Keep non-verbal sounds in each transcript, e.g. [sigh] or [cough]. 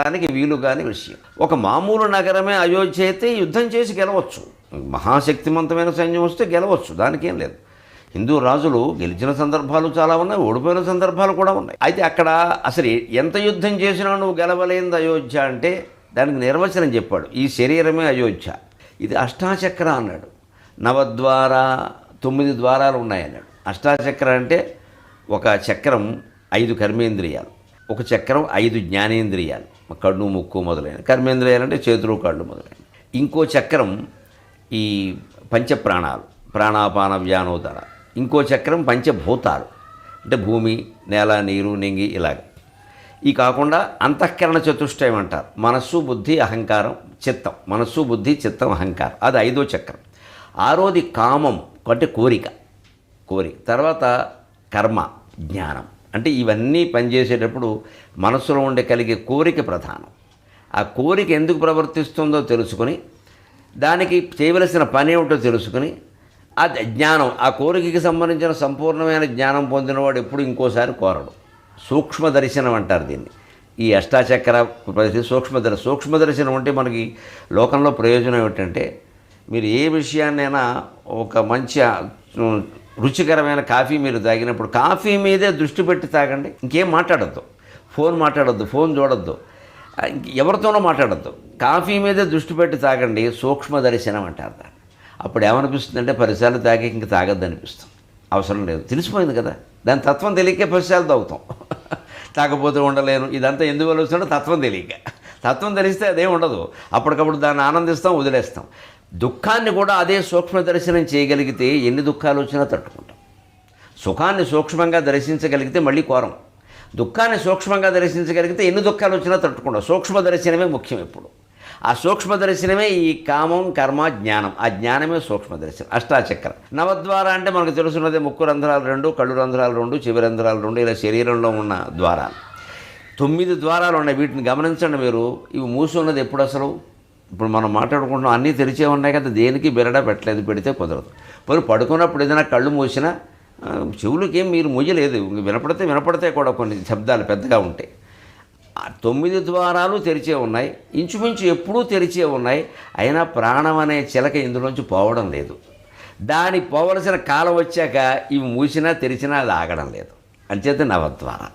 దానికి వీలు కాని విషయం. ఒక మామూలు నగరమే అయోధ్య అయితే యుద్ధం చేసి గెలవచ్చు. మహాశక్తివంతమైన సైన్యం వస్తే గెలవచ్చు దానికేం లేదు. హిందూ రాజులు గెలిచిన సందర్భాలు చాలా ఉన్నాయి ఓడిపోయిన సందర్భాలు కూడా ఉన్నాయి. అయితే అక్కడ అసలు ఎంత యుద్ధం చేసినా నువ్వు గెలవలేనిది అయోధ్య అంటే దానికి నిర్వచనం చెప్పాడు ఈ శరీరమే అయోధ్య. ఇది అష్టాచక్ర అన్నాడు. నవద్వార తొమ్మిది ద్వారాలు ఉన్నాయన్నాడు. అష్టాచక్ర అంటే ఒక చక్రం ఐదు కర్మేంద్రియాలు. ఒక చక్రం ఐదు జ్ఞానేంద్రియాలు కళ్ళు ముక్కు మొదలైన కర్మేంద్రియాలు అంటే చేతులు కళ్ళు మొదలైన ఇంకో చక్రం ఈ పంచప్రాణాలు ప్రాణాపాన వ్యానోదర ఇంకో చక్రం పంచభూతాలు అంటే భూమి నేల నీరు నింగి ఇలాగ. ఈ కాకుండా అంతఃకరణ చతుష్టయం అంటారు. మనస్సు బుద్ధి అహంకారం చిత్తం. మనస్సు బుద్ధి చిత్తం అహంకారం. అది ఐదో చక్రం. ఆరోది కామం అంటే కోరిక. కోరిక. తర్వాత కర్మ జ్ఞానం. అంటే ఇవన్నీ పనిచేసేటప్పుడు మనసులో ఉండే కలిగే కోరిక ప్రధానం. ఆ కోరిక ఎందుకు ప్రవర్తిస్తుందో తెలుసుకొని దానికి చేయవలసిన పని ఏమిటో తెలుసుకుని ఆ జ్ఞానం ఆ కోరికకి సంబంధించిన సంపూర్ణమైన జ్ఞానం పొందినవాడు ఎప్పుడు ఇంకోసారి కోరడు. సూక్ష్మ దర్శనం అంటారు దీన్ని. ఈ అష్టాచక్ర ప్రతి సూక్ష్మదర్ సూక్ష్మదర్శనం అంటే మనకి లోకంలో ప్రయోజనం ఏమిటంటే మీరు ఏ విషయాన్నైనా ఒక మంచి రుచికరమైన కాఫీ మీరు తాగినప్పుడు కాఫీ మీదే దృష్టి పెట్టి తాగండి. ఇంకేం మాట్లాడద్దు. ఫోన్ మాట్లాడొద్దు ఫోన్ చూడొద్దు. ఎవరితోనో మాట్లాడద్దు. కాఫీ మీదే దృష్టి పెట్టి తాగండి సూక్ష్మ దర్శనం అంటారు దాన్ని. అప్పుడు ఏమనిపిస్తుందంటే పరిసరాలు తాగి ఇంక తాగద్దు అనిపిస్తుంది అవసరం లేదు. తెలిసిపోయింది కదా. దాని తత్వం తెలియకే పరిసరాలు తాగుతాం. [laughs] తాగకపోతే ఉండలేను. ఇదంతా ఎందువల్ల వస్తుందో తత్వం తెలియక. తత్వం తెలిస్తే అదేం ఉండదు. అప్పటికప్పుడు దాన్ని ఆనందిస్తాం వదిలేస్తాం. దుఃఖాన్ని కూడా అదే సూక్ష్మ దర్శనం చేయగలిగితే ఎన్ని దుఃఖాలు వచ్చినా తట్టుకుంటాం. సుఖాన్ని సూక్ష్మంగా దర్శించగలిగితే మళ్ళీ కోరం. దుఃఖాన్ని సూక్ష్మంగా దర్శించగలిగితే ఎన్ని దుఃఖాలు వచ్చినా తట్టుకుంటాం. సూక్ష్మ దర్శనమే ముఖ్యం ఎప్పుడు ఆ సూక్ష్మ దర్శనమే ఈ కామం కర్మ జ్ఞానం. ఆ జ్ఞానమే సూక్ష్మ దర్శనం. అష్టాచక్రం. నవద్వార అంటే మనకు తెలుసున్నది ముక్కు రంధ్రాలు రెండు కళ్ళు రంధ్రాలు రెండు చెవి రంధ్రాలు రెండు ఇలా శరీరంలో ఉన్న ద్వారాలు. తొమ్మిది ద్వారాలు ఉన్నాయి. వీటిని గమనించండి మీరు. ఇవి మూసి ఉన్నది ఎప్పుడు అసలు? ఇప్పుడు మనం మాట్లాడుకుంటున్నాం అన్నీ తెరిచే ఉన్నాయి కదా దేనికి బిరడా పెట్టలేదు పెడితే కుదరదు. మరి పడుకున్నప్పుడు ఏదైనా కళ్ళు మూసినా చెవులకేం మీరు మూయలేదు వినపడితే వినపడితే కూడా కొన్ని శబ్దాలు పెద్దగా ఉంటాయి. తొమ్మిది ద్వారాలు తెరిచే ఉన్నాయి ఇంచుమించు ఎప్పుడూ తెరిచే ఉన్నాయి అయినా ప్రాణం అనే చిలక ఇందులోంచి పోవడం లేదు. దాని పోవలసిన కాలం వచ్చాక ఇవి మూసినా తెరిచినా అది ఆగడం లేదు. అంచేత నవద్వారా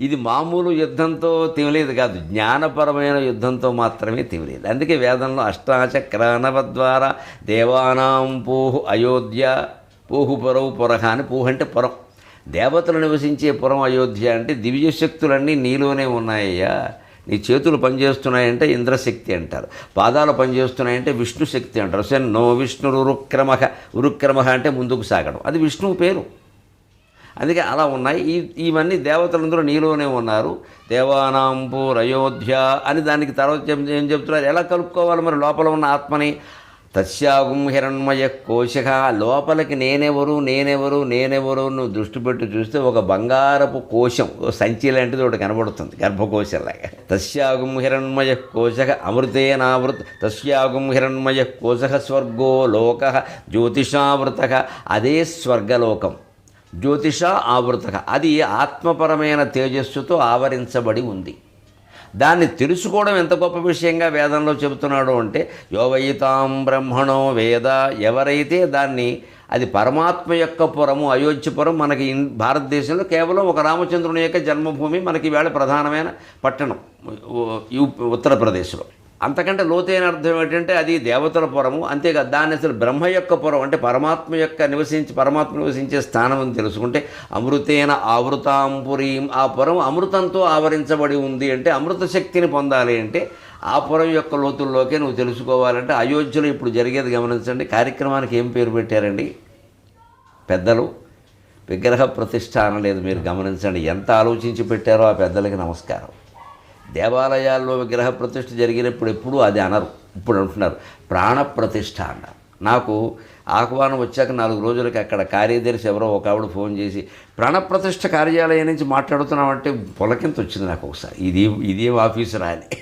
ఇది మామూలు యుద్ధంతో తివలేదు కాదు జ్ఞానపరమైన యుద్ధంతో మాత్రమే తివలేదు అందుకే వేదంలో అష్టాచక్రణవ ద్వారా దేవానాం పూహు అయోధ్య పూహు పురవు పురహ అని పూహ అంటే పురం. దేవతలు నివసించే పురం అయోధ్య అంటే దివ్యశక్తులన్నీ నీలోనే ఉన్నాయ్యా. నీ చేతులు పనిచేస్తున్నాయంటే ఇంద్రశక్తి అంటారు. పాదాలు పనిచేస్తున్నాయంటే విష్ణు శక్తి అంటారు. సెన్నో విష్ణు ఉరుక్రమ ఉరుక్రమ అంటే ముందుకు సాగడం. అది విష్ణువు పేరు. అందుకే అలా ఉన్నాయి. ఈ ఇవన్నీ దేవతలందరూ నీలోనే ఉన్నారు. దేవానాంపూర్ అయోధ్య అని దానికి తర్వాత చెప్- ఏం చెప్తున్నారు? ఎలా కలుపుకోవాలి మరి లోపల ఉన్న ఆత్మని? తస్యాగుం హిరణ్మయ కోశక. లోపలికి నేనెవరు నేనెవరు నేనెవరు నువ్వు దృష్టి పెట్టి చూస్తే ఒక బంగారపు కోశం సంచి లాంటిది ఒకటి కనబడుతుంది గర్భకోశంలాగా తస్యాగుం హిరణ్మయ కోశక అమృతేనావృత తస్యాగుం హిరణ్మయ కోశక స్వర్గో లోక జ్యోతిషావృత. అదే స్వర్గలోకం. జ్యోతిష ఆవృతక. అది ఆత్మపరమైన తేజస్సుతో ఆవరించబడి ఉంది. దాన్ని తెలుసుకోవడం ఎంత గొప్ప విషయంగా వేదంలో చెబుతున్నాడు అంటే యోవయితాం బ్రహ్మణో వేద ఎవరైతే దాన్ని అది పరమాత్మ యొక్క పురము అయోధ్యపురం మనకి భారతదేశంలో కేవలం ఒక రామచంద్రుని యొక్క జన్మభూమి మనకి వేళ ప్రధానమైన పట్టణం ఉత్తరప్రదేశ్లో. అంతకంటే లోతైన అర్థం ఏంటంటే అది దేవతల పురము. అంతేకాదు దాన్ని అసలు బ్రహ్మ యొక్క పురం అంటే పరమాత్మ యొక్క నివసించి పరమాత్మ నివసించే స్థానం అని తెలుసుకుంటే అమృతేన ఆవృతాంపురీం ఆ పురం అమృతంతో ఆవరించబడి ఉంది అంటే అమృత శక్తిని పొందాలి అంటే ఆ పురం యొక్క లోతుల్లోకే నువ్వు తెలుసుకోవాలంటే అయోధ్యలో ఇప్పుడు జరిగేది గమనించండి. కార్యక్రమానికి ఏం పేరు పెట్టారండి? పెద్దలు. విగ్రహ ప్రతిష్టానం లేదు మీరు గమనించండి. ఎంత ఆలోచించి పెట్టారో ఆ పెద్దలకి నమస్కారం. దేవాలయాల్లో విగ్రహ ప్రతిష్ఠ జరిగినప్పుడు ఎప్పుడూ అది అనరు. ఇప్పుడు అంటున్నారు ప్రాణ ప్రతిష్ఠ అన్నారు. నాకు ఆహ్వానం వచ్చాక నాలుగు రోజులకి అక్కడ కార్యదర్శి ఎవరో ఒక ఆవిడ ఫోన్ చేసి ప్రాణప్రతిష్ఠ కార్యాలయం నుంచి మాట్లాడుతున్నామంటే పొలకింత వచ్చింది నాకు ఒకసారి. ఇది ఇదేం ఆఫీసు రాని.